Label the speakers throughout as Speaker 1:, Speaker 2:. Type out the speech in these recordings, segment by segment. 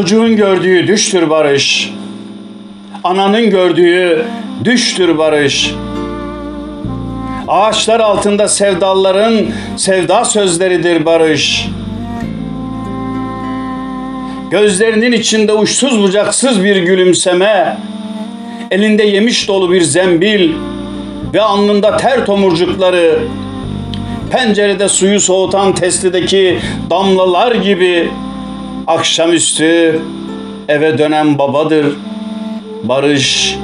Speaker 1: Çocuğun gördüğü düştür barış. Ananın gördüğü düştür barış. Ağaçlar altında sevdaların sevda sözleridir barış. Gözlerinin içinde uçsuz bucaksız bir gülümseme, elinde yemiş dolu bir zembil ve alnında ter tomurcukları, pencerede suyu soğutan testideki damlalar gibi akşamüstü eve dönen babadır barış.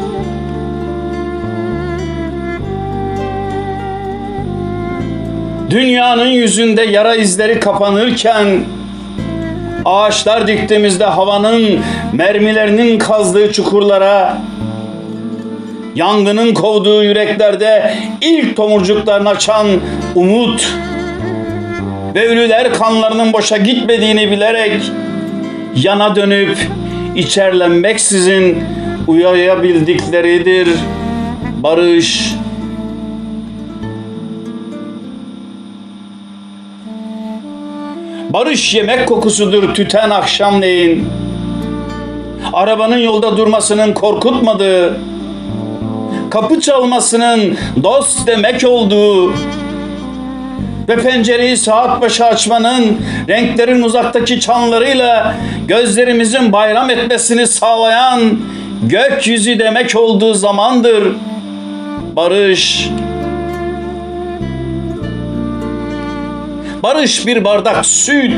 Speaker 1: Dünyanın yüzünde yara izleri kapanırken ağaçlar diktiğimizde havanın mermilerinin kazdığı çukurlara yangının kovduğu yüreklerde ilk tomurcuklarını açan umut ve ölüler kanlarının boşa gitmediğini bilerek yana dönüp içerlenmeksizin uyayabildikleridir barış. Barış yemek kokusudur tüten akşamleyin. Arabanın yolda durmasının korkutmadığı, kapı çalmasının dost demek olduğu ve pencereyi saat başı açmanın renklerin uzaktaki çanlarıyla gözlerimizin bayram etmesini sağlayan gökyüzü demek olduğu zamandır. Barış. Barış bir bardak süt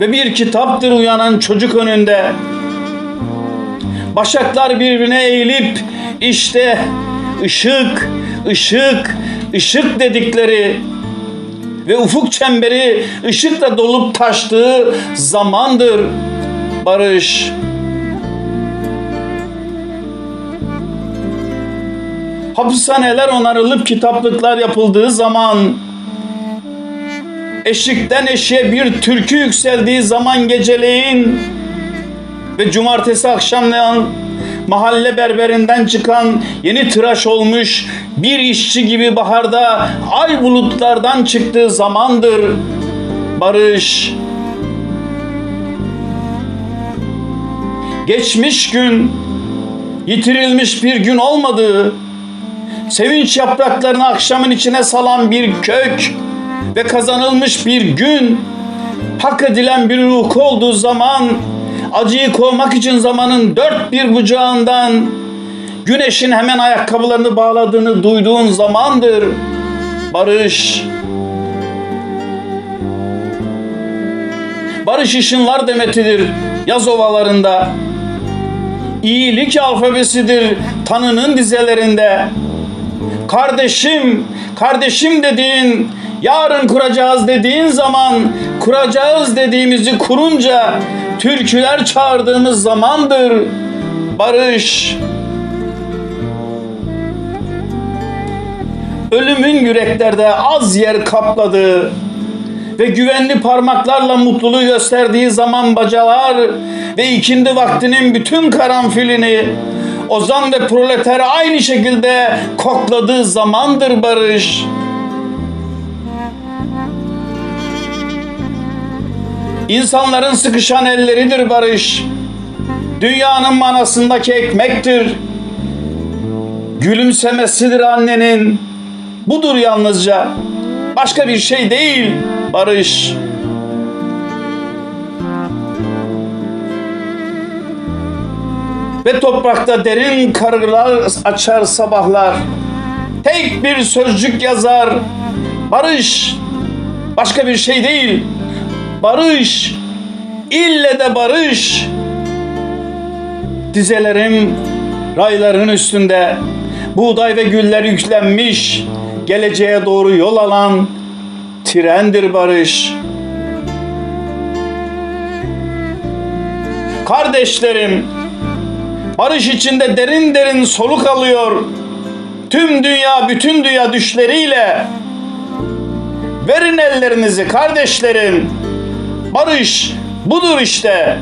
Speaker 1: ve bir kitaptır uyanan çocuk önünde. Başaklar birbirine eğilip işte ışık, ışık, ışık dedikleri ve ufuk çemberi ışıkla dolup taştığı zamandır barış. Hapishaneler onarılıp kitaplıklar yapıldığı zaman eşikten eşiğe bir türkü yükseldiği zaman geceleyin ve cumartesi akşamlayan mahalle berberinden çıkan yeni tıraş olmuş bir işçi gibi baharda ay bulutlardan çıktığı zamandır barış. Geçmiş gün yitirilmiş bir gün olmadığı, sevinç yapraklarını akşamın içine salan bir kök ve kazanılmış bir gün, hak edilen bir ruh olduğu zaman, acıyı kovmak için zamanın dört bir bucağından, güneşin hemen ayakkabılarını bağladığını duyduğun zamandır barış. Barış ışınlar demetidir yaz ovalarında. İyilik alfabesidir tanının dizelerinde. Kardeşim, kardeşim dediğin, yarın kuracağız dediğin zaman, kuracağız dediğimizi kurunca, türküler çağırdığımız zamandır barış. Ölümün yüreklerde az yer kapladığı ve güvenli parmaklarla mutluluğu gösterdiği zaman bacalar ve ikindi vaktinin bütün karanfilini ozan ve proleter aynı şekilde kokladığı zamandır barış. İnsanların sıkışan elleridir barış. Dünyanın manasındaki ekmektir. Gülümsemesidir annenin. Budur yalnızca. Başka bir şey değil barış. Ve toprakta derin karılar açar sabahlar. Tek bir sözcük yazar. Barış. Başka bir şey değil. Barış. İlle de barış. Dizelerim rayların üstünde buğday ve güller yüklenmiş geleceğe doğru yol alan trendir barış. Kardeşlerim, barış içinde derin derin soluk alıyor. Tüm dünya, bütün dünya düşleriyle. Verin ellerinizi kardeşlerim. Barış budur işte.